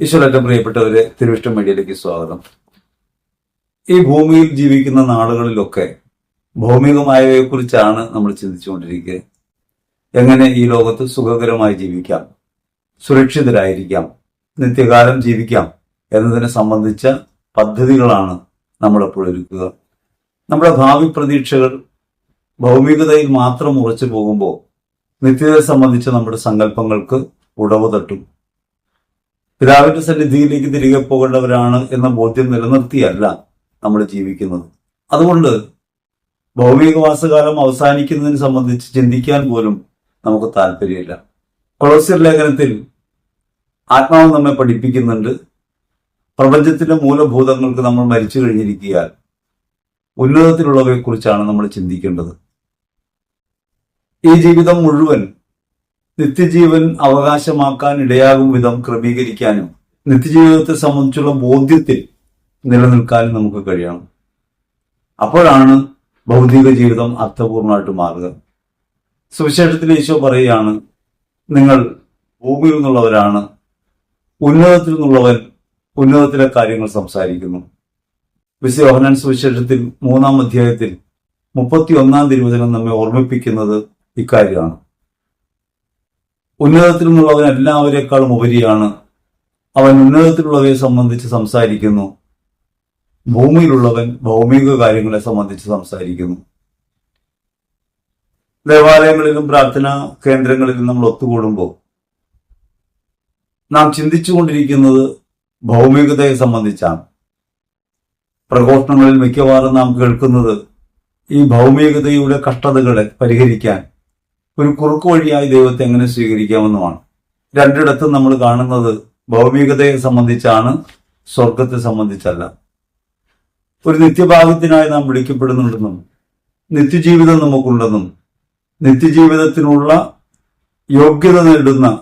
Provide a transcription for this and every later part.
ഈശ്വരന്റെ പ്രിയപ്പെട്ടവരെ തിരുവിഷ്ടം മീഡിയയിലേക്ക് സ്വാഗതം. ഈ ഭൂമിയിൽ ജീവിക്കുന്ന നാളുകളിലൊക്കെ ഭൗമികമായവയെക്കുറിച്ചാണ് നമ്മൾ ചിന്തിച്ചുകൊണ്ടിരിക്കുക. എങ്ങനെ ഈ ലോകത്ത് സുഖകരമായി ജീവിക്കാം സുരക്ഷിതരായിരിക്കാം നിത്യകാലം ജീവിക്കാം എന്നതിനെ സംബന്ധിച്ച പദ്ധതികളാണ് നമ്മളെപ്പോൾ ഒരുക്കുക. നമ്മുടെ ഭാവി പ്രതീക്ഷകൾ ഭൗമികതയിൽ മാത്രം ഉറച്ചു പോകുമ്പോൾ നിത്യതയെ സംബന്ധിച്ച നമ്മുടെ സങ്കല്പങ്ങൾക്ക് ഉടവ് തട്ടും. പിതാവിന്റെ സന്നിധിയിലേക്ക് തിരികെ പോകേണ്ടവരാണ് എന്ന ബോധ്യം നിലനിർത്തിയല്ല നമ്മൾ ജീവിക്കുന്നത്. അതുകൊണ്ട് ഭൗമികവാസകാലം അവസാനിക്കുന്നതിനെ സംബന്ധിച്ച് ചിന്തിക്കാൻ പോലും നമുക്ക് താല്പര്യമില്ല. കൊളോസ്യർ ലേഖനത്തിൽ ആത്മാവ് നമ്മെ പഠിപ്പിക്കുന്നുണ്ട്. പ്രപഞ്ചത്തിന്റെ മൂലഭൂതങ്ങൾക്ക് നമ്മൾ മരിച്ചു കഴിഞ്ഞിരിക്കുകയാൽ ഉന്നതത്തിലുള്ളവയെക്കുറിച്ചാണ് നമ്മൾ ചിന്തിക്കേണ്ടത്. ഈ ജീവിതം മുഴുവൻ നിത്യജീവൻ അവകാശമാക്കാൻ ഇടയാകും വിധം ക്രമീകരിക്കാനും നിത്യജീവിതത്തെ സംബന്ധിച്ചുള്ള ബോധ്യത്തിൽ നിലനിൽക്കാനും നമുക്ക് കഴിയണം. അപ്പോഴാണ് ഭൗതിക ജീവിതം അർത്ഥപൂർണമായിട്ട് മാറുക സുവിശേഷത്തിൽ ഈശോ പറയുകയാണ് നിങ്ങൾ ഭൂമിയിൽ നിന്നുള്ളവരാണ് ഉന്നതത്തിൽ നിന്നുള്ളവൻ ഉന്നതത്തിലെ കാര്യങ്ങൾ സംസാരിക്കുന്നു. വിശു ഓഹനാൻ സുവിശേഷത്തിൽ മൂന്നാം അധ്യായത്തിൽ മുപ്പത്തി ഒന്നാം തിരുവചനം നമ്മെ ഓർമ്മിപ്പിക്കുന്നത് ഇക്കാര്യമാണ്. ഉന്നതത്തിൽ നിന്നുള്ളവൻ എല്ലാവരെക്കാളും ഉപരിയാണ് അവൻ ഉന്നതത്തിലുള്ളവയെ സംബന്ധിച്ച് സംസാരിക്കുന്നു. ഭൂമിയിലുള്ളവൻ ഭൗമിക കാര്യങ്ങളെ സംബന്ധിച്ച് സംസാരിക്കുന്നു. ദേവാലയങ്ങളിലും പ്രാർത്ഥനാ കേന്ദ്രങ്ങളിലും നമ്മൾ ഒത്തുകൂടുമ്പോൾ നാം ചിന്തിച്ചുകൊണ്ടിരിക്കുന്നത് ഭൗമികതയെ സംബന്ധിച്ചാണ്. പ്രഘോഷണങ്ങളിൽ മിക്കവാറും നാം കേൾക്കുന്നത് ഈ ഭൗമികതയുടെ കഷ്ടതകളെ പരിഹരിക്കാൻ ഒരു കുറുക്ക് വഴിയായി ദൈവത്തെ എങ്ങനെ സ്വീകരിക്കാമെന്നുമാണ് രണ്ടിടത്തും നമ്മൾ കാണുന്നത് ഭൗമികതയെ സംബന്ധിച്ചാണ് സ്വർഗത്തെ സംബന്ധിച്ചല്ല. ഒരു നിത്യഭാഗ്യത്തിനായി നാം വിളിക്കപ്പെടുന്നുണ്ടെന്നും നിത്യജീവിതം നമുക്കുണ്ടെന്നും നിത്യജീവിതത്തിനുള്ള യോഗ്യത നേടുന്ന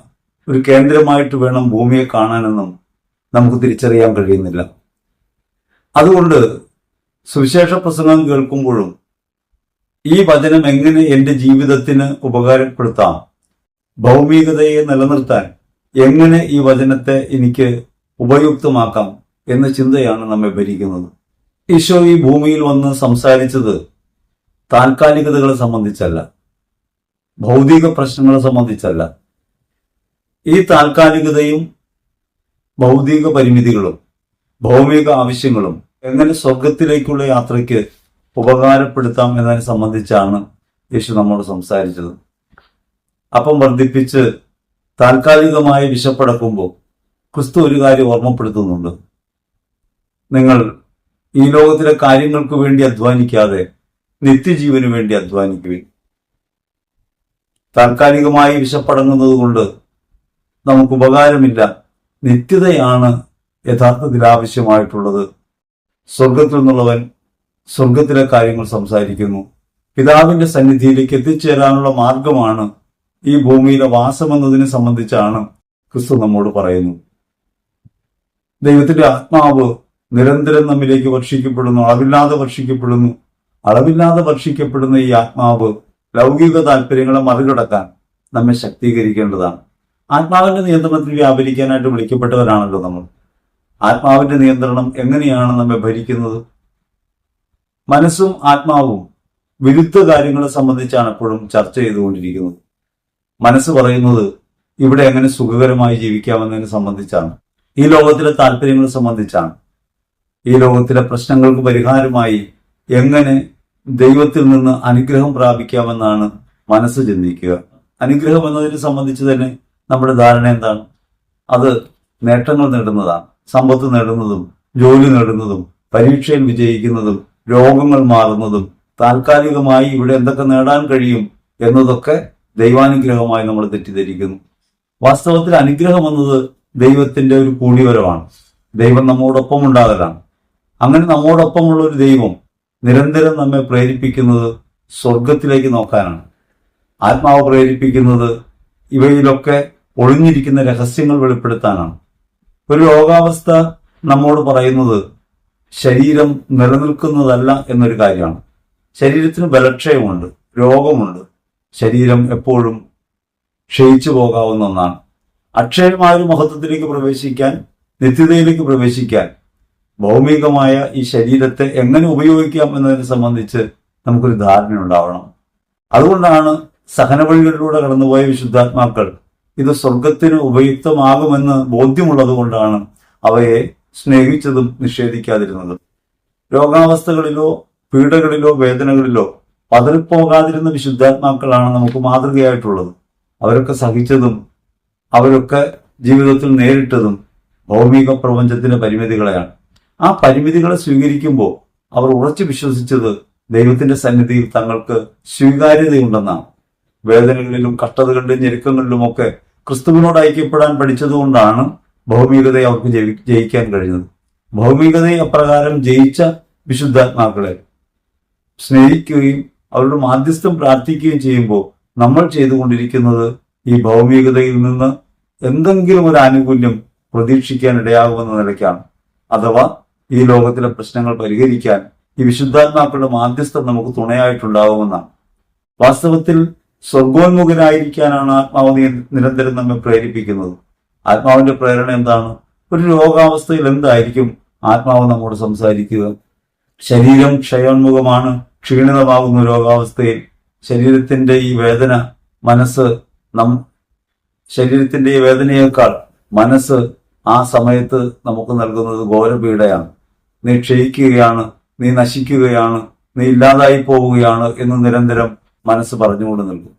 ഒരു കേന്ദ്രമായിട്ട് വേണം ഭൂമിയെ കാണാനെന്നും നമുക്ക് തിരിച്ചറിയാൻ കഴിയുന്നില്ല. അതുകൊണ്ട് സുവിശേഷ പ്രസംഗം കേൾക്കുമ്പോഴും ഈ വചനം എങ്ങനെ എന്റെ ജീവിതത്തിന് ഉപകാരപ്പെടുത്താം? ഭൗമികതയെ നിലനിർത്താൻ എങ്ങനെ ഈ വചനത്തെ എനിക്ക് ഉപയുക്തമാക്കാം എന്ന ചിന്തയാണ് നമ്മെ ഭരിക്കുന്നത്. ഈശോ ഈ ഭൂമിയിൽ വന്ന് സംസാരിച്ചത് താൽക്കാലികതകളെ സംബന്ധിച്ചല്ല ഭൗതിക പ്രശ്നങ്ങളെ സംബന്ധിച്ചല്ല. ഈ താൽക്കാലികതയും ഭൗതിക പരിമിതികളും ഭൗമിക ആവശ്യങ്ങളും എങ്ങനെ സ്വർഗത്തിലേക്കുള്ള യാത്രയ്ക്ക് ഉപകാരപ്പെടുത്താം എന്നതിനെ സംബന്ധിച്ചാണ് യേശു നമ്മോട് സംസാരിച്ചത്. അപ്പം വർദ്ധിപ്പിച്ച് താൽക്കാലികമായി വിശപ്പടക്കുമ്പോൾ ക്രിസ്തു ഒരു കാര്യം ഓർമ്മപ്പെടുത്തുന്നുണ്ട്. നിങ്ങൾ ഈ ലോകത്തിലെ കാര്യങ്ങൾക്ക് വേണ്ടി അധ്വാനിക്കാതെ നിത്യജീവന് വേണ്ടി അധ്വാനിക്കുവിൻ. താൽക്കാലികമായി വിശപ്പടങ്ങുന്നത് കൊണ്ട് നമുക്ക് ഉപകാരമില്ല. നിത്യതയാണ് യഥാർത്ഥത്തിൽ ആവശ്യമായിട്ടുള്ളത്. സ്വർഗത്തിൽ നിന്നുള്ളവൻ സ്വർഗത്തിലെ കാര്യങ്ങൾ സംസാരിക്കുന്നു. പിതാവിന്റെ സന്നിധിയിലേക്ക് എത്തിച്ചേരാനുള്ള മാർഗമാണ് ഈ ഭൂമിയിലെ വാസം എന്നതിനെ സംബന്ധിച്ചാണ് ക്രിസ്തു നമ്മോട് പറയുന്നു. ദൈവത്തിന്റെ ആത്മാവ് നിരന്തരം നമ്മിലേക്ക് വർഷിക്കപ്പെടുന്നു അളവില്ലാതെ വർഷിക്കപ്പെടുന്നു. അളവില്ലാതെ വർഷിക്കപ്പെടുന്ന ഈ ആത്മാവ് ലൗകിക താല്പര്യങ്ങളെ മറികടക്കാൻ നമ്മെ ശക്തീകരിക്കേണ്ടതാണ്. ആത്മാവിന്റെ നിയന്ത്രണത്തിൽ വ്യാപരിക്കാനായിട്ട് വിളിക്കപ്പെട്ടവരാണല്ലോ നമ്മൾ. ആത്മാവിന്റെ നിയന്ത്രണം എങ്ങനെയാണ് നമ്മെ ഭരിക്കുന്നത്? മനസ്സും ആത്മാവും വിരുദ്ധ കാര്യങ്ങളെ സംബന്ധിച്ചാണ് എപ്പോഴും ചർച്ച ചെയ്തുകൊണ്ടിരിക്കുന്നത്. മനസ്സ് പറയുന്നത് ഇവിടെ എങ്ങനെ സുഖകരമായി ജീവിക്കാമെന്നതിനെ സംബന്ധിച്ചാണ്. ഈ ലോകത്തിലെ താല്പര്യങ്ങളെ സംബന്ധിച്ചാണ്. ഈ ലോകത്തിലെ പ്രശ്നങ്ങൾക്ക് പരിഹാരമായി എങ്ങനെ ദൈവത്തിൽ നിന്ന് അനുഗ്രഹം പ്രാപിക്കാമെന്നാണ് മനസ്സ് ചിന്തിക്കുക. അനുഗ്രഹം എന്നതിനെ സംബന്ധിച്ച് തന്നെ നമ്മുടെ ധാരണ എന്താണ്? അത് നേട്ടങ്ങൾ നേടുന്നതാണ്. സമ്പത്ത് നേടുന്നതും ജോലി നേടുന്നതും പരീക്ഷയിൽ വിജയിക്കുന്നതും രോഗങ്ങൾ മാറുന്നതും താൽക്കാലികമായി ഇവിടെ എന്തൊക്കെ നേടാൻ കഴിയും എന്നതൊക്കെ ദൈവാനുഗ്രഹമായി നമ്മൾ തെറ്റിദ്ധരിക്കുന്നു. വാസ്തവത്തിൽ അനുഗ്രഹം എന്നത് ദൈവത്തിന്റെ ഒരു കൂടിവരവാണ്. ദൈവം നമ്മോടൊപ്പം ഉണ്ടാകലാണ്. അങ്ങനെ നമ്മോടൊപ്പമുള്ള ഒരു ദൈവം നിരന്തരം നമ്മെ പ്രേരിപ്പിക്കുന്നത് സ്വർഗത്തിലേക്ക് നോക്കാനാണ്. ആത്മാവ് പ്രേരിപ്പിക്കുന്നത് ഇവയിലൊക്കെ ഒളിഞ്ഞിരിക്കുന്ന രഹസ്യങ്ങൾ വെളിപ്പെടുത്താനാണ്. ഒരു രോഗാവസ്ഥ നമ്മോട് പറയുന്നത് ശരീരം നിലനിൽക്കുന്നതല്ല എന്നൊരു കാര്യമാണ്. ശരീരത്തിന് ബലക്ഷയമുണ്ട് രോഗമുണ്ട്. ശരീരം എപ്പോഴും ക്ഷയിച്ചു പോകാവുന്ന ഒന്നാണ്. അക്ഷയമായ ഒരു മഹത്വത്തിലേക്ക് പ്രവേശിക്കാൻ നിത്യതയിലേക്ക് പ്രവേശിക്കാൻ ഭൗമികമായ ഈ ശരീരത്തെ എങ്ങനെ ഉപയോഗിക്കാം എന്നതിനെ സംബന്ധിച്ച് നമുക്കൊരു ധാരണ ഉണ്ടാവണം. അതുകൊണ്ടാണ് സഹനവഴികളിലൂടെ കടന്നുപോയ വിശുദ്ധാത്മാക്കൾ ഇത് സ്വർഗത്തിന് ഉപയുക്തമാകുമെന്ന് ബോധ്യമുള്ളത് കൊണ്ടാണ് അവയെ സ്നേഹിച്ചതും നിഷേധിക്കാതിരുന്നതും. രോഗാവസ്ഥകളിലോ പീഡകളിലോ വേദനകളിലോ പതറിപ്പോകാതിരുന്ന വിശുദ്ധാത്മാക്കളാണ് നമുക്ക് മാതൃകയായിട്ടുള്ളത്. അവരൊക്കെ സഹിച്ചതും അവരൊക്കെ ജീവിതത്തിൽ നേരിട്ടതും ഭൗമിക പ്രപഞ്ചത്തിന്റെ പരിമിതികളെയാണ്. ആ പരിമിതികളെ സ്വീകരിക്കുമ്പോൾ അവർ ഉറച്ചു വിശ്വസിച്ചത് ദൈവത്തിന്റെ സന്നിധിയിൽ തങ്ങൾക്ക് സ്വീകാര്യതയുണ്ടെന്നാണ്. വേദനകളിലും കഷ്ടതകളിലും ഞെരുക്കങ്ങളിലുമൊക്കെ ക്രിസ്തുവിനോട് ഐക്യപ്പെടാൻ പഠിച്ചതുകൊണ്ടാണ് ഭൗമികതയെ അവർക്ക് ജയി- ജയിക്കാൻ കഴിഞ്ഞത്. ഭൗമികതയെ അപ്രകാരം ജയിച്ച വിശുദ്ധാത്മാക്കളെ സ്നേഹിക്കുകയും അവരുടെ മാധ്യസ്ഥം പ്രാർത്ഥിക്കുകയും ചെയ്യുമ്പോൾ നമ്മൾ ചെയ്തുകൊണ്ടിരിക്കുന്നത് ഈ ഭൗമികതയിൽ നിന്ന് എന്തെങ്കിലും ഒരു ആനുകൂല്യം പ്രതീക്ഷിക്കാൻ ഇടയാകുമെന്ന നിലയ്ക്കാണ്. അഥവാ ഈ ലോകത്തിലെ പ്രശ്നങ്ങൾ പരിഹരിക്കാൻ ഈ വിശുദ്ധാത്മാക്കളുടെ മാധ്യസ്ഥം നമുക്ക് തുണയായിട്ടുണ്ടാകുമെന്നാണ്. വാസ്തവത്തിൽ സ്വർഗോന്മുഖനായിരിക്കാനാണ് ആത്മാവ് നിരന്തരം നമ്മെ പ്രേരിപ്പിക്കുന്നത്. ആത്മാവിന്റെ പ്രേരണ എന്താണ്? ഒരു രോഗാവസ്ഥയിൽ എന്തായിരിക്കും ആത്മാവ് നമ്മോട് സംസാരിക്കുക? ശരീരം ക്ഷയോന്മുഖമാണ് ക്ഷീണിതമാകുന്ന രോഗാവസ്ഥയിൽ ശരീരത്തിന്റെ ഈ വേദന മനസ്സ് നം ശരീരത്തിന്റെ ഈ വേദനയേക്കാൾ മനസ്സ് ആ സമയത്ത് നമുക്ക് നൽകുന്നത് ഘോരപീഡയാണ്. നീ ക്ഷയിക്കുകയാണ് നീ നശിക്കുകയാണ് നീ ഇല്ലാതായി പോവുകയാണ് എന്ന് നിരന്തരം മനസ്സ് പറഞ്ഞുകൊണ്ട് നൽകും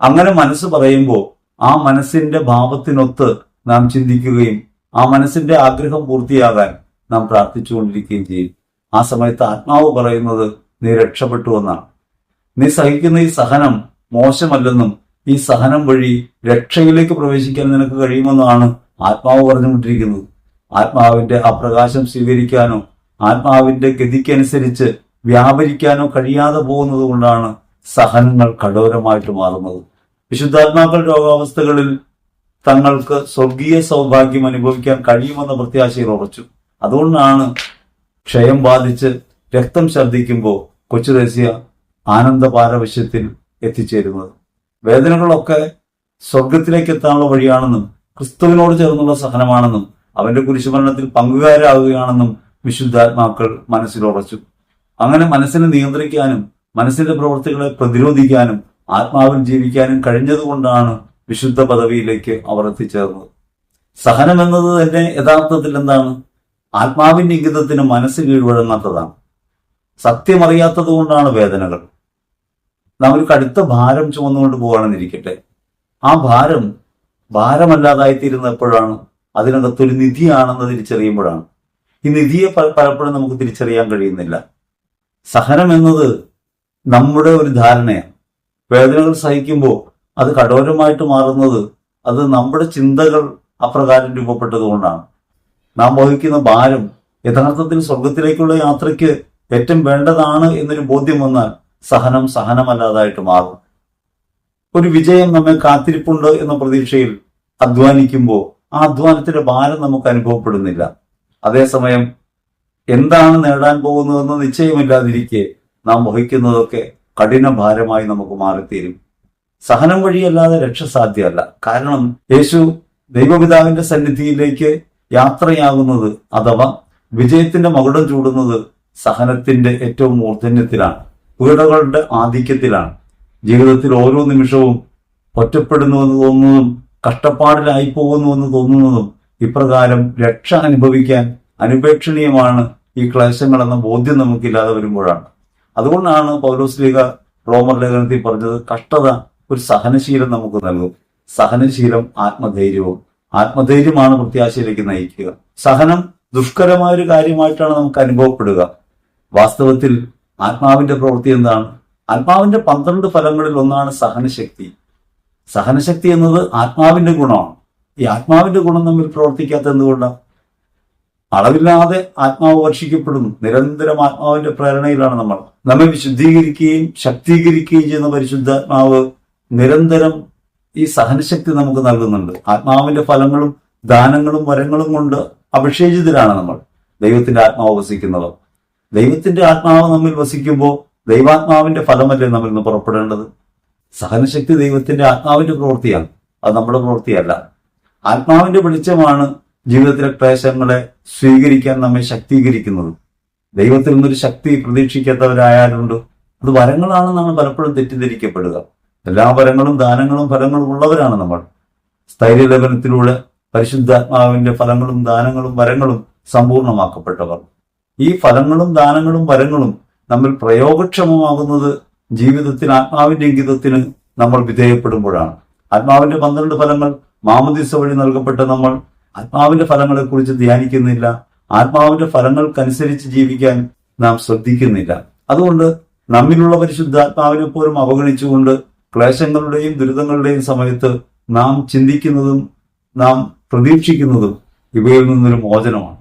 അങ്ങനെ മനസ്സ് പറയുമ്പോൾ ആ മനസ്സിന്റെ ഭാവത്തിനൊത്ത് നാം ചിന്തിക്കുകയും ആ മനസ്സിന്റെ ആഗ്രഹം പൂർത്തിയാകാൻ നാം പ്രാർത്ഥിച്ചുകൊണ്ടിരിക്കുകയും ചെയ്യും. ആ സമയത്ത് ആത്മാവ് പറയുന്നത് നീ രക്ഷപ്പെട്ടു എന്നാണ്. നീ സഹിക്കുന്ന ഈ സഹനം മോശമല്ലെന്നും ഈ സഹനം വഴി രക്ഷയിലേക്ക് പ്രവേശിക്കാൻ നിനക്ക് കഴിയുമെന്നാണ് ആത്മാവ് പറഞ്ഞുകൊണ്ടിരിക്കുന്നത്. ആത്മാവിന്റെ ആ പ്രകാശം സ്വീകരിക്കാനോ ആത്മാവിന്റെ ഗതിക്കനുസരിച്ച് വ്യാപരിക്കാനോ കഴിയാതെ പോകുന്നത് കൊണ്ടാണ് സഹനങ്ങൾ കഠോരമായിട്ട് മാറുന്നത്. വിശുദ്ധാത്മാക്കൾ രോഗാവസ്ഥകളിൽ തങ്ങൾക്ക് സ്വർഗീയ സൗഭാഗ്യം അനുഭവിക്കാൻ കഴിയുമെന്ന പ്രത്യാശയിൽ ഉറച്ചു. അതുകൊണ്ടാണ് ക്ഷയം ബാധിച്ച് രക്തം ഛർദ്ദിക്കുമ്പോൾ കൊച്ചു ദേശീയ ആനന്ദ പാരവശ്യത്തിൽ എത്തിച്ചേരുന്നത്. വേദനകളൊക്കെ സ്വർഗത്തിലേക്ക് എത്താനുള്ള വഴിയാണെന്നും ക്രിസ്തുവിനോട് ചേർന്നുള്ള സഹനമാണെന്നും അവന്റെ കുരിശുമരണത്തിൽ പങ്കുകാരാകുകയാണെന്നും വിശുദ്ധാത്മാക്കൾ മനസ്സിൽ മനസ്സിലുറച്ചു അങ്ങനെ മനസ്സിനെ നിയന്ത്രിക്കാനും മനസ്സിന്റെ പ്രവൃത്തികളെ പ്രതിരോധിക്കാനും ആത്മാവിൽ ജീവിക്കാനും കഴിഞ്ഞതുകൊണ്ടാണ് വിശുദ്ധ പദവിയിലേക്ക് അവർ എത്തിച്ചേർന്നത് സഹനം എന്നത് തന്നെ യഥാർത്ഥത്തിൽ എന്താണ്? ആത്മാവിന്റെ ഇംഗിതത്തിന് മനസ്സ് കീഴ്വഴങ്ങാത്തതാണ്. സത്യമറിയാത്തത് കൊണ്ടാണ് വേദനകൾ. നാം ഒരു കടുത്ത ഭാരം ചുമന്നുകൊണ്ട് പോവാണെന്നിരിക്കട്ടെ. ആ ഭാരം ഭാരമല്ലാതായിത്തീരുന്ന എപ്പോഴാണ് അതിനകത്തൊരു നിധിയാണെന്ന് തിരിച്ചറിയുമ്പോഴാണ്. ഈ നിധിയെ പലപ്പോഴും നമുക്ക് തിരിച്ചറിയാൻ കഴിയുന്നില്ല. സഹനം എന്നത് നമ്മുടെ ഒരു ധാരണയാണ്. വേദനകൾ സഹിക്കുമ്പോൾ അത് കഠോരമായിട്ട് മാറുന്നത് അത് നമ്മുടെ ചിന്തകൾ അപ്രകാരം രൂപപ്പെട്ടത് കൊണ്ടാണ്. നാം വഹിക്കുന്ന ഭാരം യഥാർത്ഥത്തിൽ സ്വർഗത്തിലേക്കുള്ള യാത്രയ്ക്ക് ഏറ്റവും വേണ്ടതാണ് എന്നൊരു ബോധ്യം വന്നാൽ സഹനം സഹനമല്ലാതായിട്ട് മാറും. ഒരു വിജയം നമ്മെ കാത്തിരിപ്പുണ്ട് എന്ന പ്രതീക്ഷയിൽ അധ്വാനിക്കുമ്പോൾ ആ അധ്വാനത്തിന്റെ ഭാരം നമുക്ക് അനുഭവപ്പെടുന്നില്ല. അതേസമയം എന്താണ് നേടാൻ പോകുന്നതെന്ന് നിശ്ചയമില്ലാതിരിക്കെ നാം വഹിക്കുന്നതൊക്കെ കഠിന ഭാരമായി നമുക്ക് മാറിത്തീരും. സഹനം വഴിയല്ലാതെ രക്ഷ സാധ്യമല്ല. കാരണം യേശു ദൈവപിതാവിന്റെ സന്നിധിയിലേക്ക് യാത്രയാകുന്നത് അഥവാ വിജയത്തിന്റെ മകുടം ചൂടുന്നത് സഹനത്തിന്റെ ഏറ്റവും മൂർധന്യത്തിലാണ്. പീഡകളുടെ ആധിക്യത്തിലാണ്. ജീവിതത്തിൽ ഓരോ നിമിഷവും ഒറ്റപ്പെടുന്നുവെന്ന് തോന്നുന്നതും കഷ്ടപ്പാടിലായി പോകുന്നുവെന്ന് തോന്നുന്നതും ഇപ്രകാരം രക്ഷ അനുഭവിക്കാൻ അനുപേക്ഷണീയമാണ് ഈ ക്ലേശങ്ങൾ എന്ന ബോധ്യം നമുക്കില്ലാതെ വരുമ്പോഴാണ്. അതുകൊണ്ടാണ് പൗലോസ് ലീഗ റോമർ ലേഖനത്തിൽ പറഞ്ഞത് കഷ്ടത ഒരു സഹനശീലം നമുക്ക് നൽകും. സഹനശീലം ആത്മധൈര്യവും. ആത്മധൈര്യമാണ് പ്രത്യാശയിലേക്ക് നയിക്കുക. സഹനം ദുഷ്കരമായ ഒരു കാര്യമായിട്ടാണ് നമുക്ക് അനുഭവപ്പെടുക. വാസ്തവത്തിൽ ആത്മാവിന്റെ പ്രവൃത്തി എന്താണ്? ആത്മാവിന്റെ പന്ത്രണ്ട് ഫലങ്ങളിൽ ഒന്നാണ് സഹനശക്തി. സഹനശക്തി എന്നത് ആത്മാവിന്റെ ഗുണമാണ്. ഈ ആത്മാവിന്റെ ഗുണം നമ്മൾ പ്രവർത്തിക്കാത്ത എന്തുകൊണ്ടാണ് അളവില്ലാതെ ആത്മാവ് വർഷിക്കപ്പെടുന്നു. നിരന്തരം ആത്മാവിന്റെ പ്രേരണയിലാണ് നമ്മൾ. നമ്മെ വിശുദ്ധീകരിക്കുകയും ശക്തീകരിക്കുകയും ചെയ്യുന്ന പരിശുദ്ധാത്മാവ് നിരന്തരം ഈ സഹനശക്തി നമുക്ക് നൽകുന്നുണ്ട്. ആത്മാവിന്റെ ഫലങ്ങളും ദാനങ്ങളും വരങ്ങളും കൊണ്ട് അഭിഷേചിതരാണ് നമ്മൾ. ദൈവത്തിന്റെ ആത്മാവ് വസിക്കുന്നത് ദൈവത്തിന്റെ ആത്മാവ് നമ്മിൽ വസിക്കുമ്പോൾ ദൈവാത്മാവിന്റെ ഫലമല്ലേ നമ്മിൽ നിന്ന് പുറപ്പെടേണ്ടത്? സഹനശക്തി ദൈവത്തിന്റെ ആത്മാവിന്റെ പ്രവൃത്തിയാണ്. അത് നമ്മുടെ പ്രവൃത്തിയല്ല. ആത്മാവിന്റെ വെളിച്ചമാണ് ജീവിതത്തിലെ ക്ലേശങ്ങളെ സ്വീകരിക്കാൻ നമ്മെ ശക്തീകരിക്കുന്നത്. ദൈവത്തിൽ നിന്നൊരു ശക്തി പ്രതീക്ഷിക്കാത്തവരായാലുണ്ട്. അത് വരങ്ങളാണെന്നാണ് പലപ്പോഴും തെറ്റിദ്ധരിക്കപ്പെടുക. എല്ലാ വരങ്ങളും ദാനങ്ങളും ഫലങ്ങളും ഉള്ളവരാണ് നമ്മൾ. സ്ഥൈര്യലപനത്തിലൂടെ പരിശുദ്ധാത്മാവിന്റെ ഫലങ്ങളും ദാനങ്ങളും വരങ്ങളും സമ്പൂർണമാക്കപ്പെട്ടവർ. ഈ ഫലങ്ങളും ദാനങ്ങളും വരങ്ങളും നമ്മൾ പ്രയോഗക്ഷമമാകുന്നത് ജീവിതത്തിന് ആത്മാവിന്റെ ഇംഗിതത്തിന് നമ്മൾ വിധേയപ്പെടുമ്പോഴാണ്. ആത്മാവിന്റെ പന്ത്രണ്ട് ഫലങ്ങൾ മാമദിസ വഴി നൽകപ്പെട്ട നമ്മൾ ആത്മാവിന്റെ ഫലങ്ങളെക്കുറിച്ച് ധ്യാനിക്കുന്നില്ല. ആത്മാവിന്റെ ഫലങ്ങൾക്കനുസരിച്ച് ജീവിക്കാൻ നാം ശ്രദ്ധിക്കുന്നില്ല. അതുകൊണ്ട് നമ്മിലുള്ള പരിശുദ്ധാത്മാവിനെ പോലും അവഗണിച്ചുകൊണ്ട് ക്ലേശങ്ങളുടെയും ദുരിതങ്ങളുടെയും സമയത്ത് നാം ചിന്തിക്കുന്നതും നാം പ്രതീക്ഷിക്കുന്നതും ഇവയിൽ നിന്നൊരു മോചനമാണ്.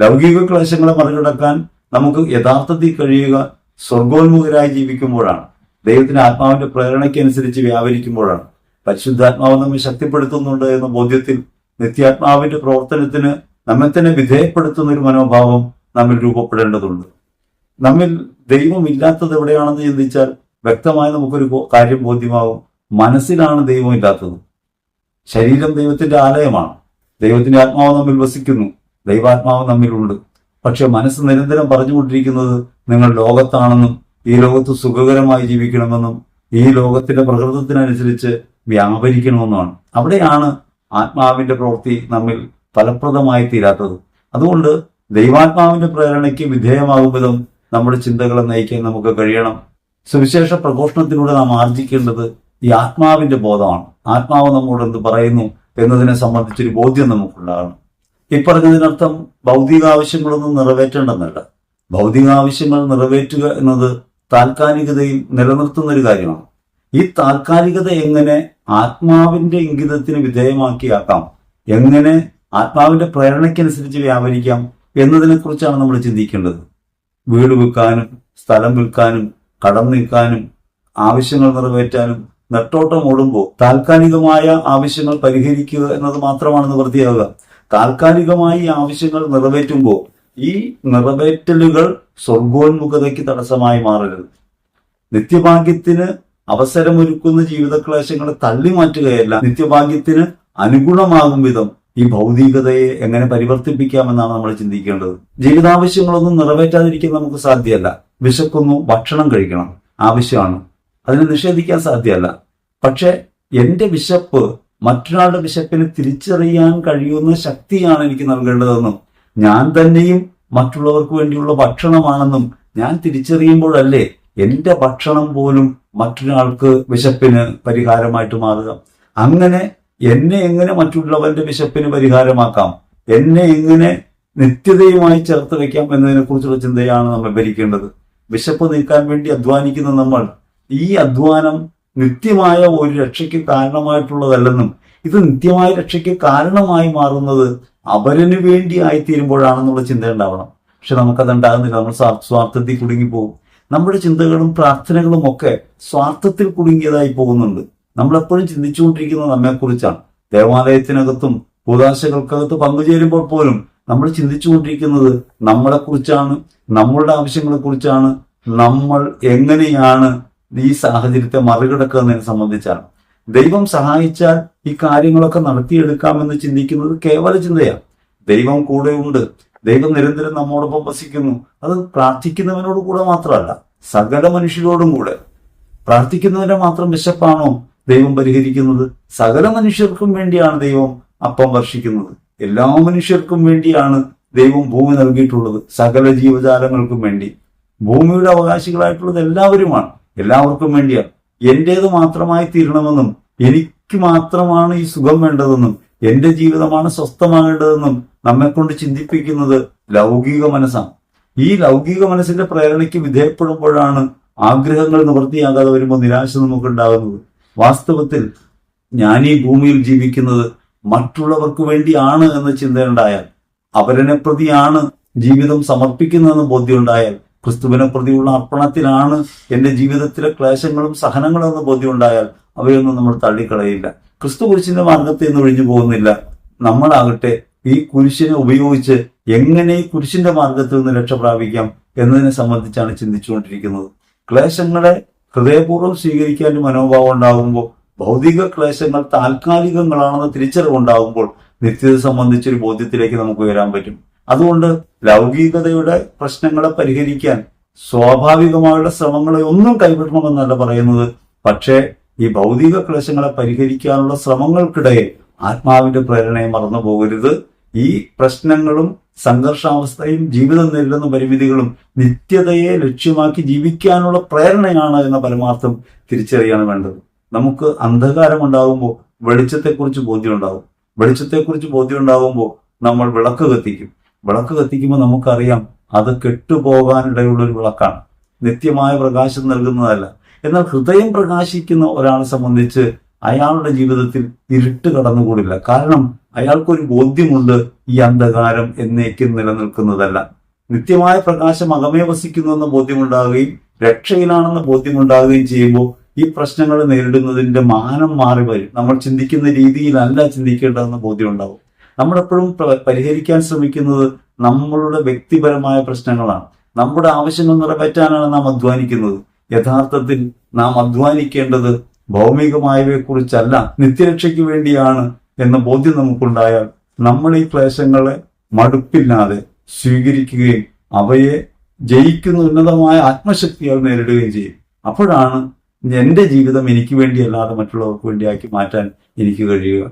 ലൗകിക ക്ലേശങ്ങളെ മറികടക്കാൻ നമുക്ക് യഥാർത്ഥത്തിൽ കഴിയുക സ്വർഗോന്മുഖരായി ജീവിക്കുമ്പോഴാണ്. ദൈവത്തിന്റെ ആത്മാവിന്റെ പ്രേരണയ്ക്കനുസരിച്ച് വ്യാപരിക്കുമ്പോഴാണ്. പരിശുദ്ധാത്മാവ് നമ്മെ ശക്തിപ്പെടുത്തുന്നുണ്ട് എന്ന ബോധ്യത്തിൽ നിത്യാത്മാവിന്റെ പ്രവർത്തനത്തിന് നമ്മെ തന്നെ വിധേയപ്പെടുത്തുന്ന ഒരു മനോഭാവം നമ്മിൽ രൂപപ്പെടേണ്ടതുണ്ട്. നമ്മിൽ ദൈവം ഇല്ലാത്തത് എവിടെയാണെന്ന് ചിന്തിച്ചാൽ വ്യക്തമായി നമുക്കൊരു കാര്യം ബോധ്യമാവും മനസ്സിലാണ് ദൈവം ഇല്ലാത്തത്. ശരീരം ദൈവത്തിന്റെ ആലയമാണ്. ദൈവത്തിന്റെ ആത്മാവ് നമ്മിൽ വസിക്കുന്നു. ദൈവാത്മാവ് നമ്മിലുണ്ട്. പക്ഷെ മനസ്സ് നിരന്തരം പറഞ്ഞുകൊണ്ടിരിക്കുന്നത് നിങ്ങൾ ലോകത്താണെന്നും ഈ ലോകത്ത് സുഖകരമായി ജീവിക്കണമെന്നും ഈ ലോകത്തിന്റെ പ്രകൃതത്തിനനുസരിച്ച് വ്യാപരിക്കണമെന്നുമാണ്. അവിടെയാണ് ആത്മാവിന്റെ പ്രവൃത്തി നമ്മിൽ ഫലപ്രദമായി തീരാത്തത്. അതുകൊണ്ട് ദൈവാത്മാവിന്റെ പ്രേരണയ്ക്ക് വിധേയമാകും വിധം നമ്മുടെ ചിന്തകളെ നയിക്കാൻ നമുക്ക് കഴിയണം. സുവിശേഷ പ്രഘോഷണത്തിലൂടെ നാം ആർജിക്കേണ്ടത് ഈ ആത്മാവിന്റെ ബോധമാണ്. ആത്മാവ് നമ്മോട് എന്ത് പറയുന്നു എന്നതിനെ സംബന്ധിച്ചൊരു ബോധ്യം നമുക്കുണ്ടാകണം. ഇപ്പറഞ്ഞതിനർത്ഥം ഭൗതിക ആവശ്യങ്ങളൊന്നും നിറവേറ്റേണ്ടെന്നല്ല ഭൗതിക ആവശ്യങ്ങൾ നിറവേറ്റുക എന്നത് താൽക്കാലികതയിൽ നിലനിർത്തുന്ന ഒരു കാര്യമാണ്. ഈ താൽക്കാലികത എങ്ങനെ ആത്മാവിന്റെ ഇംഗിതത്തിന് വിധേയമാക്കിയാക്കാം? എങ്ങനെ ആത്മാവിന്റെ പ്രേരണയ്ക്കനുസരിച്ച് വ്യാപരിക്കാം എന്നതിനെ കുറിച്ചാണ് നമ്മൾ ചിന്തിക്കേണ്ടത്. വീട് വിൽക്കാനും സ്ഥലം വിൽക്കാനും കടം നീക്കാനും ആവശ്യങ്ങൾ നിറവേറ്റാനും നെട്ടോട്ടം ഓടുമ്പോൾ താൽക്കാലികമായ ആവശ്യങ്ങൾ പരിഹരിക്കുക എന്നത് മാത്രമാണ് നിവൃത്തിയാവുക താൽക്കാലികമായി ആവശ്യങ്ങൾ നിറവേറ്റുമ്പോൾ ഈ നിറവേറ്റലുകൾ സ്വർഗോന്മുഖതയ്ക്ക് തടസ്സമായി മാറരുത്. നിത്യഭാഗ്യത്തിന് അവസരമൊരുക്കുന്ന ജീവിതക്ലേശങ്ങളെ തള്ളി മാറ്റുകയല്ല നിത്യഭാഗ്യത്തിന് അനുഗുണമാകും വിധം ഈ ഭൗതികതയെ എങ്ങനെ പരിവർത്തിപ്പിക്കാമെന്നാണ് നമ്മൾ ചിന്തിക്കേണ്ടത്. ജീവിതാവശ്യങ്ങളൊന്നും നിറവേറ്റാതിരിക്കാൻ നമുക്ക് സാധ്യമല്ല. വിശക്കുന്നു ഭക്ഷണം കഴിക്കണം ആവശ്യമാണ്. അതിനെ നിഷേധിക്കാൻ സാധ്യമല്ല. പക്ഷേ എന്റെ വിശപ്പ് മറ്റൊരാളുടെ വിശപ്പിനെ തിരിച്ചറിയാൻ കഴിയുന്ന ശക്തിയാണ് എനിക്ക് നൽകേണ്ടതെന്നും ഞാൻ തന്നെയും മറ്റുള്ളവർക്ക് വേണ്ടിയുള്ള ഭക്ഷണമാണെന്നും ഞാൻ തിരിച്ചറിയുമ്പോഴല്ലേ എന്റെ ഭക്ഷണം പോലും മറ്റൊരാൾക്ക് വിശപ്പിന് പരിഹാരമായിട്ട് മാറുക. അങ്ങനെ എന്നെ എങ്ങനെ മറ്റുള്ളവന്റെ വിശപ്പിന് പരിഹാരമാക്കാം? എന്നെ എങ്ങനെ നിത്യതയുമായി ചേർത്ത് വെക്കാം എന്നതിനെ കുറിച്ചുള്ള ചിന്തയാണ് നമ്മൾ ഭരിക്കേണ്ടത്. വിശപ്പ് നീക്കാൻ വേണ്ടി അധ്വാനിക്കുന്ന നമ്മൾ ഈ അധ്വാനം നിത്യമായ ഒരു രക്ഷയ്ക്ക് കാരണമായിട്ടുള്ളതല്ലെന്നും ഇത് നിത്യമായ രക്ഷയ്ക്ക് കാരണമായി മാറുന്നത് അവരന് വേണ്ടി ആയിത്തീരുമ്പോഴാണെന്നുള്ള ചിന്ത ഉണ്ടാവണം. പക്ഷെ നമുക്കത് ഉണ്ടാകുന്നില്ല നമ്മൾ സ്വാ- സ്വാർത്ഥത്തിൽ കുടുങ്ങിപ്പോകും. നമ്മുടെ ചിന്തകളും പ്രാർത്ഥനകളും ഒക്കെ സ്വാർത്ഥത്തിൽ കുടുങ്ങിയതായി പോകുന്നുണ്ട്. നമ്മളെപ്പോഴും ചിന്തിച്ചുകൊണ്ടിരിക്കുന്നത് നമ്മെക്കുറിച്ചാണ്. ദേവാലയത്തിനകത്തും കൂതാശകൾക്കകത്ത് പങ്കുചേരുമ്പോൾ പോലും നമ്മൾ ചിന്തിച്ചുകൊണ്ടിരിക്കുന്നത് നമ്മളെക്കുറിച്ചാണ് നമ്മളുടെ ആവശ്യങ്ങളെക്കുറിച്ചാണ് നമ്മൾ എങ്ങനെയാണ് ഈ സാഹചര്യത്തെ മറികടക്കുന്നതിനെ സംബന്ധിച്ചാണ്. ദൈവം സഹായിച്ചാൽ ഈ കാര്യങ്ങളൊക്കെ നടത്തിയെടുക്കാമെന്ന് ചിന്തിക്കുന്നത് കേവല ചിന്തയാണ്. ദൈവം കൂടെയുണ്ട്. ദൈവം നിരന്തരം നമ്മോടൊപ്പം വസിക്കുന്നു. അത് പ്രാർത്ഥിക്കുന്നവനോട് കൂടെ മാത്രമല്ല സകല മനുഷ്യരോടും കൂടെ. പ്രാർത്ഥിക്കുന്നവരെ മാത്രം വിശപ്പാണോ ദൈവം പരിഹരിക്കുന്നത്? സകല മനുഷ്യർക്കും വേണ്ടിയാണ് ദൈവം അപ്പം വർഷിക്കുന്നത്. എല്ലാ മനുഷ്യർക്കും വേണ്ടിയാണ് ദൈവം ഭൂമി നൽകിയിട്ടുള്ളത്. സകല ജീവജാലങ്ങൾക്കും വേണ്ടി. ഭൂമിയുടെ അവകാശികളായിട്ടുള്ളത് എല്ലാവരുമാണ്. എല്ലാവർക്കും വേണ്ടിയാണ് എന്റേത് മാത്രമായി തീരണമെന്നും എനിക്ക് മാത്രമാണ് ഈ സുഖം വേണ്ടതെന്നും എന്റെ ജീവിതമാണ് സ്വസ്ഥമാകേണ്ടതെന്നും നമ്മെ കൊണ്ട് ചിന്തിപ്പിക്കുന്നത് ലൗകിക മനസ്സാണ്. ഈ ലൗകിക മനസ്സിന്റെ പ്രേരണയ്ക്ക് വിധേയപ്പെടുമ്പോഴാണ് ആഗ്രഹങ്ങൾ നിവൃത്തിയാകാതെ വരുമ്പോൾ നിരാശ നമുക്കുണ്ടാകുന്നത്. വാസ്തവത്തിൽ ഞാൻ ഈ ഭൂമിയിൽ ജീവിക്കുന്നത് മറ്റുള്ളവർക്ക് വേണ്ടിയാണ് എന്ന ചിന്തയുണ്ടായാൽ അവരനെ പ്രതിയാണ് ജീവിതം സമർപ്പിക്കുന്നതെന്ന് ബോധ്യമുണ്ടായാൽ ക്രിസ്തുവിനെ പ്രതിയുള്ള അർപ്പണത്തിലാണ് എന്റെ ജീവിതത്തിലെ ക്ലേശങ്ങളും സഹനങ്ങളും എന്ന ബോധ്യമുണ്ടായാൽ അവയൊന്നും നമ്മൾ തള്ളിക്കളയില്ല. ക്രിസ്തു കുരിശിന്റെ മാർഗത്തിൽ നിന്ന് ഒഴിഞ്ഞു പോകുന്നില്ല. നമ്മളാകട്ടെ ഈ കുരിശിനെ ഉപയോഗിച്ച് എങ്ങനെ ഈ കുരിശിന്റെ മാർഗത്തിൽ നിന്ന് രക്ഷ പ്രാപിക്കാം എന്നതിനെ സംബന്ധിച്ചാണ് ചിന്തിച്ചുകൊണ്ടിരിക്കുന്നത്. ക്ലേശങ്ങളെ ഹൃദയപൂർവം സ്വീകരിക്കാൻ മനോഭാവം ഉണ്ടാകുമ്പോൾ ഭൗതിക ക്ലേശങ്ങൾ താൽക്കാലികങ്ങളാണെന്ന് തിരിച്ചറിവുണ്ടാകുമ്പോൾ നിത്യത സംബന്ധിച്ചൊരു ബോധ്യത്തിലേക്ക് നമുക്ക് വരാൻ പറ്റും. അതുകൊണ്ട് ലൗകികതയുടെ പ്രശ്നങ്ങളെ പരിഹരിക്കാൻ സ്വാഭാവികമായുള്ള ശ്രമങ്ങളെ ഒന്നും കൈവിടണമെന്നല്ല പറയുന്നത്. പക്ഷേ ഈ ഭൗതിക ക്ലേശങ്ങളെ പരിഹരിക്കാനുള്ള ശ്രമങ്ങൾക്കിടയിൽ ആത്മാവിന്റെ പ്രേരണയെ മറന്നു പോകരുത്. ഈ പ്രശ്നങ്ങളും സംഘർഷാവസ്ഥയും ജീവിതം നേരിടുന്ന പരിമിതികളും നിത്യതയെ ലക്ഷ്യമാക്കി ജീവിക്കാനുള്ള പ്രേരണയാണ് എന്ന പരമാർത്ഥം തിരിച്ചറിയാണ് വേണ്ടത്. നമുക്ക് അന്ധകാരം ഉണ്ടാകുമ്പോൾ വെളിച്ചത്തെക്കുറിച്ച് ബോധ്യം ഉണ്ടാകും വെളിച്ചത്തെക്കുറിച്ച് ബോധ്യം ഉണ്ടാകുമ്പോൾ നമ്മൾ വിളക്ക് കത്തിക്കും. വിളക്ക് കത്തിക്കുമ്പോൾ നമുക്കറിയാം അത് കെട്ടുപോകാനിടയുള്ള ഒരു വിളക്കാണ്. നിത്യമായ പ്രകാശം നൽകുന്നതല്ല. എന്നാൽ ഹൃദയം പ്രകാശിക്കുന്ന ഒരാളെ സംബന്ധിച്ച് അയാളുടെ ജീവിതത്തിൽ ഇരുട്ട് കടന്നുകൂടില്ല. കാരണം അയാൾക്കൊരു ബോധ്യമുണ്ട് ഈ അന്ധകാരം എന്നേക്കും നിലനിൽക്കുന്നതല്ല. നിത്യമായ പ്രകാശം അകമേ വസിക്കുന്നു എന്ന ബോധ്യമുണ്ടാകുകയും രക്ഷയിലാണെന്ന ബോധ്യമുണ്ടാകുകയും ചെയ്യുമ്പോൾ ഈ പ്രശ്നങ്ങൾ നേരിടുന്നതിന്റെ മാനം മാറി വരും. നമ്മൾ ചിന്തിക്കുന്ന രീതിയിലല്ല ബോധ്യം ഉണ്ടാവും നമ്മളെപ്പോഴും പ്ര- പരിഹരിക്കാൻ ശ്രമിക്കുന്നത് നമ്മളുടെ വ്യക്തിപരമായ പ്രശ്നങ്ങളാണ്. നമ്മുടെ ആവശ്യങ്ങൾ നിറവേറ്റാനാണ് നാം അധ്വാനിക്കുന്നത്. യഥാർത്ഥത്തിൽ നാം അധ്വാനിക്കേണ്ടത് ഭൗമികമായവയെ കുറിച്ചല്ല നിത്യരക്ഷയ്ക്ക് വേണ്ടിയാണ് എന്ന ബോധ്യം നമുക്കുണ്ടായാൽ നമ്മൾ ഈ ക്ലേശങ്ങളെ മടുപ്പില്ലാതെ സ്വീകരിക്കുകയും അവയെ ജയിക്കുന്ന ഉന്നതമായ ആത്മശക്തിയാൽ നേരിടുകയും ചെയ്യും. അപ്പോഴാണ് എന്റെ ജീവിതം എനിക്ക് വേണ്ടിയല്ലാതെ മറ്റുള്ളവർക്ക് വേണ്ടിയാക്കി മാറ്റാൻ എനിക്ക് കഴിയുക.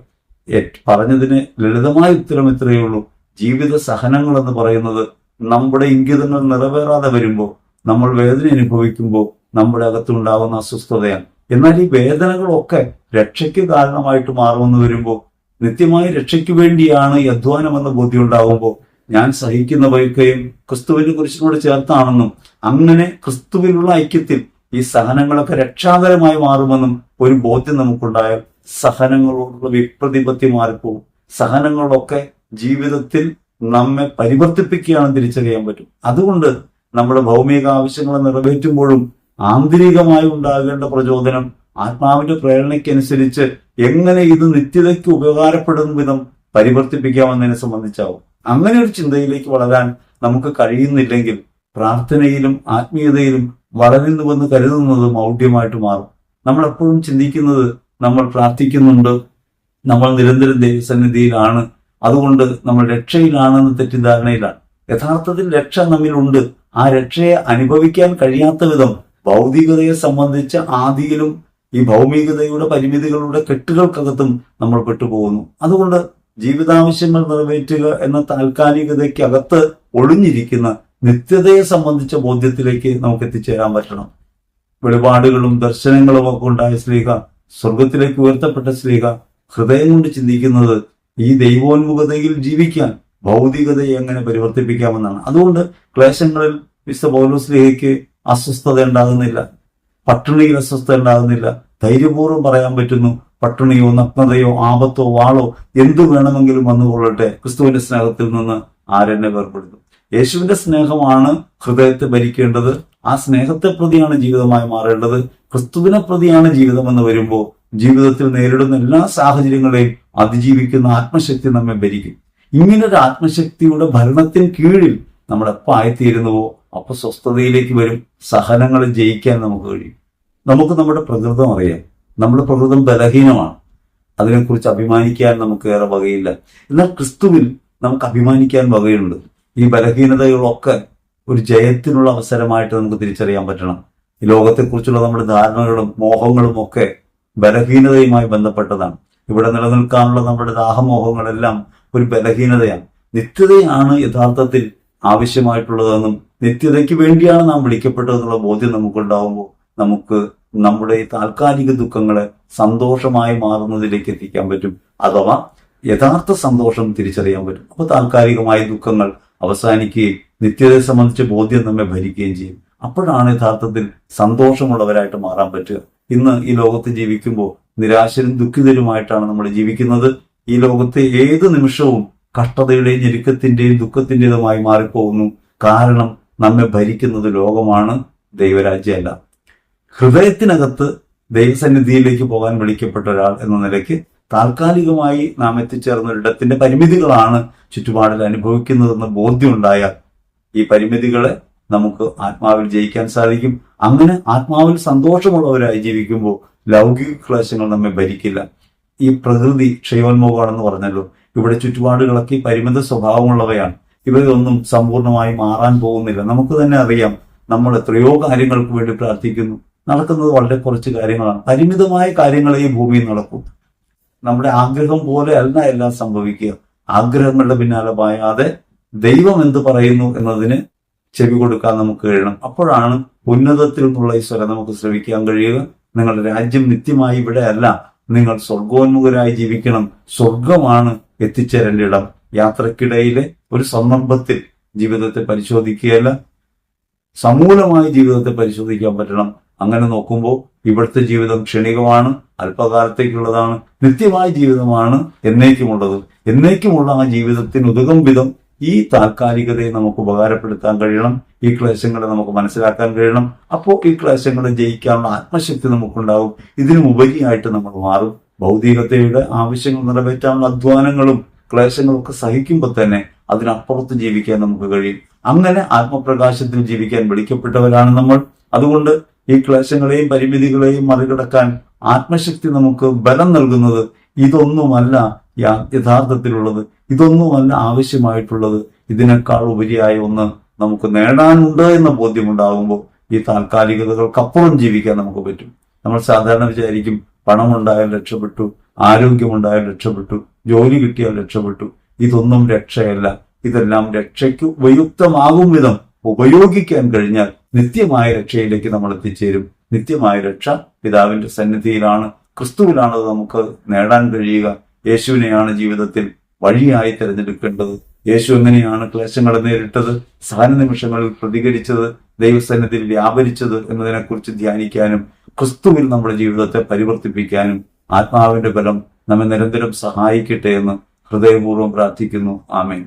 പറഞ്ഞതിന് ലളിതമായ ഉത്തരം ഇത്രയേ ഉള്ളൂ. ജീവിത സഹനങ്ങൾ എന്ന് പറയുന്നത് നമ്മുടെ ഇംഗിതങ്ങൾ നിറവേറാതെ വരുമ്പോൾ നമ്മൾ വേദന അനുഭവിക്കുമ്പോൾ നമ്മുടെ അകത്തുണ്ടാകുന്ന അസ്വസ്ഥതയാണ്. എന്നാൽ ഈ വേദനകളൊക്കെ രക്ഷയ്ക്ക് കാരണമായിട്ട് മാറുമെന്ന് വരുമ്പോൾ നിത്യമായ രക്ഷയ്ക്ക് വേണ്ടിയാണ് ഈ അധ്വാനം എന്ന ബോധ്യം ഉണ്ടാകുമ്പോൾ ഞാൻ സഹിക്കുന്ന വൈക്കയും ക്രിസ്തുവിനെ കുറിച്ചിനോട് ചേർത്താണെന്നും അങ്ങനെ ക്രിസ്തുവിനുള്ള ഐക്യത്തിൽ ഈ സഹനങ്ങളൊക്കെ രക്ഷാകരമായി മാറുമെന്നും ഒരു ബോധ്യം നമുക്കുണ്ടായാൽ സഹനങ്ങളോടുള്ള വിപ്രതിപത്തി മാറിപ്പോവും സഹനങ്ങളൊക്കെ ജീവിതത്തിൽ നമ്മെ പരിവർത്തിപ്പിക്കുകയാണെന്ന് തിരിച്ചറിയാൻ പറ്റും. അതുകൊണ്ട് നമ്മുടെ ഭൗമിക ആവശ്യങ്ങളെ നിറവേറ്റുമ്പോഴും ആന്തരികമായി ഉണ്ടാകേണ്ട പ്രചോദനം ആത്മാവിന്റെ പ്രേരണയ്ക്കനുസരിച്ച് എങ്ങനെ ഇത് നിത്യതയ്ക്ക് ഉപകാരപ്പെടുന്ന വിധം പരിവർത്തിപ്പിക്കാമെന്നതിനെ സംബന്ധിച്ചാവും. അങ്ങനെ ഒരു ചിന്തയിലേക്ക് വളരാൻ നമുക്ക് കഴിയുന്നില്ലെങ്കിൽ പ്രാർത്ഥനയിലും ആത്മീയതയിലും വളരുന്നുവെന്ന് കരുതുന്നത് മൗഢ്യമായിട്ട് മാറും. നമ്മൾ എപ്പോഴും ചിന്തിക്കുന്നത് നമ്മൾ പ്രാർത്ഥിക്കുന്നുണ്ട് നമ്മൾ നിരന്തരം ദൈവസന്നിധിയിലാണ് അതുകൊണ്ട് നമ്മൾ രക്ഷയിലാണെന്ന് തെറ്റിദ്ധാരണയിലാണ്. യഥാർത്ഥത്തിൽ രക്ഷ നമ്മിലുണ്ട്. ആ രക്ഷയെ അനുഭവിക്കാൻ കഴിയാത്ത വിധം ഭൗതികതയെ സംബന്ധിച്ച ആദിയിലും ഈ ഭൗമികതയുടെ പരിമിതികളുടെ കെട്ടുകൾക്കകത്തും നമ്മൾ പെട്ടുപോകുന്നു. അതുകൊണ്ട് ജീവിതാവശ്യങ്ങൾ നിറവേറ്റുക എന്ന താൽക്കാലികതയ്ക്കകത്ത് ഒളിഞ്ഞിരിക്കുന്ന നിത്യതയെ സംബന്ധിച്ച ബോധ്യത്തിലേക്ക് നമുക്ക് എത്തിച്ചേരാൻ പറ്റണം. വെളിപാടുകളും ദർശനങ്ങളും ഒക്കെ ഉണ്ടായ സ്ത്രീക സ്വർഗത്തിലേക്ക് ഉയർത്തപ്പെട്ട സ്ത്രീക ഹൃദയം കൊണ്ട് ചിന്തിക്കുന്നത് ഈ ദൈവോന്മുഖതയിൽ ജീവിക്കാൻ ഭൗതികതയെ എങ്ങനെ പരിവർത്തിപ്പിക്കാമെന്നാണ്. അതുകൊണ്ട് ക്ലേശങ്ങളിൽ വിശുദ്ധ പൗലോസ്ലിഹയ്ക്ക് അസ്വസ്ഥത ഉണ്ടാകുന്നില്ല പട്ടിണിയിൽ അസ്വസ്ഥത ഉണ്ടാകുന്നില്ല. ധൈര്യപൂർവം പറയാൻ പറ്റുന്നു പട്ടിണിയോ നഗ്നതയോ ആപത്തോ വാളോ എന്തു വേണമെങ്കിലും വന്നുകൊള്ളട്ടെ ക്രിസ്തുവിന്റെ സ്നേഹത്തിൽ നിന്ന് ആരെന്നെ വേർപെടുത്തും യേശുവിന്റെ സ്നേഹമാണ് ഹൃദയത്തെ ഭരിക്കേണ്ടത്. ആ സ്നേഹത്തെ പ്രതിയാണ് ജീവിതമായി മാറേണ്ടത്. ക്രിസ്തുവിനെ പ്രതിയാണ് ജീവിതം എന്ന് വരുമ്പോൾ ജീവിതത്തിൽ നേരിടുന്ന എല്ലാ സാഹചര്യങ്ങളെയും അതിജീവിക്കുന്ന ആത്മശക്തി നമ്മെ ഭരിക്കും. ഇങ്ങനൊരു ആത്മശക്തിയുടെ ഭരണത്തിന് കീഴിൽ നമ്മൾ എപ്പോൾ ആയിത്തീരുന്നുവോ അപ്പൊ സ്വസ്ഥതയിലേക്ക് വരും. സഹനങ്ങൾ ജയിക്കാൻ നമുക്ക് കഴിയും. നമുക്ക് നമ്മുടെ പ്രകൃതം അറിയാം. നമ്മുടെ പ്രകൃതം ബലഹീനമാണ്. അതിനെക്കുറിച്ച് അഭിമാനിക്കാൻ നമുക്ക് ഏറെ വകയില്ല. എന്നാൽ ക്രിസ്തുവിൽ നമുക്ക് അഭിമാനിക്കാൻ വകയുണ്ട്. ഈ ബലഹീനതകളൊക്കെ ഒരു ജയത്തിനുള്ള അവസരമായിട്ട് നമുക്ക് തിരിച്ചറിയാൻ പറ്റണം. ഈ ലോകത്തെക്കുറിച്ചുള്ള നമ്മുടെ ധാരണകളും മോഹങ്ങളും ഒക്കെ ബലഹീനതയുമായി ബന്ധപ്പെട്ടതാണ്. ഇവിടെ നിലനിൽക്കാനുള്ള നമ്മുടെ ദാഹമോഹങ്ങളെല്ലാം ഒരു ബലഹീനതയാണ്. നിത്യതയാണ് യഥാർത്ഥത്തിൽ ആവശ്യമായിട്ടുള്ളതെന്നും നിത്യതയ്ക്ക് വേണ്ടിയാണ് നാം വിളിക്കപ്പെട്ടതെന്നുള്ള ബോധ്യം നമുക്കുണ്ടാവുമ്പോൾ നമുക്ക് നമ്മുടെ താൽക്കാലിക ദുഃഖങ്ങളെ സന്തോഷമായി മാറുന്നതിലേക്ക് എത്തിക്കാൻ പറ്റും. അഥവാ യഥാർത്ഥ സന്തോഷം തിരിച്ചറിയാൻ പറ്റും. അപ്പൊ താൽക്കാലികമായ ദുഃഖങ്ങൾ അവസാനിക്കുകയും നിത്യതയെ സംബന്ധിച്ച് ബോധ്യം നമ്മെ ഭരിക്കുകയും ചെയ്യും. അപ്പോഴാണ് യഥാർത്ഥത്തിൽ സന്തോഷമുള്ളവരായിട്ട് മാറാൻ പറ്റുക. ഇന്ന് ഈ ലോകത്ത് ജീവിക്കുമ്പോൾ നിരാശരും ദുഃഖിതരുമായിട്ടാണ് നമ്മൾ ജീവിക്കുന്നത്. ഈ ലോകത്തെ ഏത് നിമിഷവും കഷ്ടതയുടെയും ഞെരുക്കത്തിന്റെയും ദുഃഖത്തിന്റെതുമായി മാറിപ്പോകുന്നു. കാരണം നമ്മെ ഭരിക്കുന്നത് ലോകമാണ് ദൈവരാജ്യമല്ല. ഹൃദയത്തിനകത്ത് ദൈവസന്നിധിയിലേക്ക് പോകാൻ വിളിക്കപ്പെട്ട ഒരാൾ എന്ന നിലയ്ക്ക് താൽക്കാലികമായി നാം എത്തിച്ചേർന്ന ഒരിടത്തിന്റെ പരിമിതികളാണ് ചുറ്റുപാടിൽ അനുഭവിക്കുന്നതെന്ന് ബോധ്യമുണ്ടായാൽ ഈ പരിമിതികളെ നമുക്ക് ആത്മാവിൽ ജയിക്കാൻ സാധിക്കും. അങ്ങനെ ആത്മാവിൽ സന്തോഷമുള്ളവരായി ജീവിക്കുമ്പോൾ ലൗകിക ക്ലേശങ്ങൾ നമ്മെ ഭരിക്കില്ല. ഈ പ്രകൃതി ക്ഷയോന്മുഖമാണെന്ന് പറഞ്ഞല്ലോ. ഇവിടെ ചുറ്റുപാടുകളൊക്കെ പരിമിത സ്വഭാവമുള്ളവയാണ്. ഇവയൊന്നും സമ്പൂർണമായി മാറാൻ പോകുന്നില്ല. നമുക്ക് തന്നെ അറിയാം നമ്മൾ എത്രയോ കാര്യങ്ങൾക്ക് വേണ്ടി പ്രാർത്ഥിക്കുന്നു. നടക്കുന്നത് വളരെ കുറച്ച് കാര്യങ്ങളാണ്. പരിമിതമായ കാര്യങ്ങളെ ഈ ഭൂമിയിൽ നടക്കും. നമ്മുടെ ആഗ്രഹം പോലെ അല്ല എല്ലാം സംഭവിക്കുക. ആഗ്രഹങ്ങളുടെ പിന്നാലെ പായാതെ ദൈവം എന്ത് പറയുന്നു എന്നതിന് ചെവി കൊടുക്കാൻ നമുക്ക് കഴിയണം. അപ്പോഴാണ് ഉന്നതത്തിൽ നിന്നുള്ള ഈ സ്വരം നമുക്ക് ശ്രവിക്കാൻ കഴിയുക. നിങ്ങളുടെ രാജ്യം നിത്യമായി ഇവിടെ അല്ല. നിങ്ങൾ സ്വർഗോന്മുഖരായി ജീവിക്കണം. സ്വർഗമാണ് എത്തിച്ചേരേണ്ട ഇടം. യാത്രക്കിടയിലെ ഒരു സന്ദർഭത്തിൽ ജീവിതത്തെ പരിശോധിക്കുകയല്ല. സമൂലമായി ജീവിതത്തെ പരിശോധിക്കാൻ പറ്റണം. അങ്ങനെ നോക്കുമ്പോൾ ഇവിടുത്തെ ജീവിതം ക്ഷണികമാണ് അല്പകാലത്തേക്കുള്ളതാണ് നിത്യമായ ജീവിതമാണ് എന്നേക്കുമുള്ളത്. എന്നേക്കുമുള്ള ആ ജീവിതത്തിന് ഉതകം വിധം ഈ താൽക്കാലികതയെ നമുക്ക് ഉപകാരപ്പെടുത്താൻ കഴിയണം ഈ ക്ലേശങ്ങളെ നമുക്ക് മനസ്സിലാക്കാൻ കഴിയണം. അപ്പോൾ ഈ ക്ലേശങ്ങളെ ജയിക്കാനുള്ള ആത്മശക്തി നമുക്കുണ്ടാവും ഇതിനും നമ്മൾ മാറും. ഭൗതികതയുടെ ആവശ്യങ്ങൾ നിറവേറ്റാനുള്ള അധ്വാനങ്ങളും ക്ലേശങ്ങളും ഒക്കെ സഹിക്കുമ്പോൾ തന്നെ അതിനപ്പുറത്ത് ജീവിക്കാൻ നമുക്ക് കഴിയും. അങ്ങനെ ആത്മപ്രകാശത്തിൽ ജീവിക്കാൻ വിളിക്കപ്പെട്ടവരാണ് നമ്മൾ. അതുകൊണ്ട് ഈ ക്ലേശങ്ങളെയും പരിമിതികളെയും മറികടക്കാൻ ആത്മശക്തി നമുക്ക് ബലം നൽകുന്നത് ഇതൊന്നുമല്ല യഥാർത്ഥത്തിലുള്ളത്. ഇതൊന്നുമല്ല ആവശ്യമായിട്ടുള്ളത്. ഇതിനേക്കാൾ ഉപരിയായ ഒന്ന് നമുക്ക് നേടാനുണ്ട് എന്ന ബോധ്യമുണ്ടാകുമ്പോൾ ഈ താൽക്കാലികതകൾക്കപ്പുറം ജീവിക്കാൻ നമുക്ക് പറ്റും. നമ്മൾ സാധാരണ വിചാരിക്കും പണമുണ്ടായാൽ രക്ഷപ്പെട്ടു ആരോഗ്യമുണ്ടായാൽ രക്ഷപ്പെട്ടു ജോലി കിട്ടിയാൽ രക്ഷപ്പെട്ടു. ഇതൊന്നും രക്ഷയല്ല. ഇതെല്ലാം രക്ഷയ്ക്ക് ഉപയുക്തമാകും വിധം ഉപയോഗിക്കാൻ കഴിഞ്ഞാൽ നിത്യമായ രക്ഷയിലേക്ക് നമ്മൾ എത്തിച്ചേരും. നിത്യമായ രക്ഷ പിതാവിന്റെ സന്നിധിയിലാണ്. ക്രിസ്തുവിലാണ് നമുക്ക് നേടാൻ കഴിയുക. യേശുവിനെയാണ് ജീവിതത്തിൽ വഴിയായി തിരഞ്ഞെടുക്കേണ്ടത്. യേശു എങ്ങനെയാണ് ക്ലേശങ്ങളെ നേരിട്ടത്? സഹന നിമിഷങ്ങളിൽ പ്രതികരിച്ചത്? ദൈവസന്നിധിയിൽ വ്യാപരിച്ചത് എന്നതിനെക്കുറിച്ച് ധ്യാനിക്കാനും ക്രിസ്തുവിൽ നമ്മുടെ ജീവിതത്തെ പരിവർത്തിപ്പിക്കാനും ആത്മാവിന്റെ ബലം നമ്മെ നിരന്തരം സഹായിക്കട്ടെ എന്ന് ഹൃദയപൂർവം പ്രാർത്ഥിക്കുന്നു. ആമേൻ.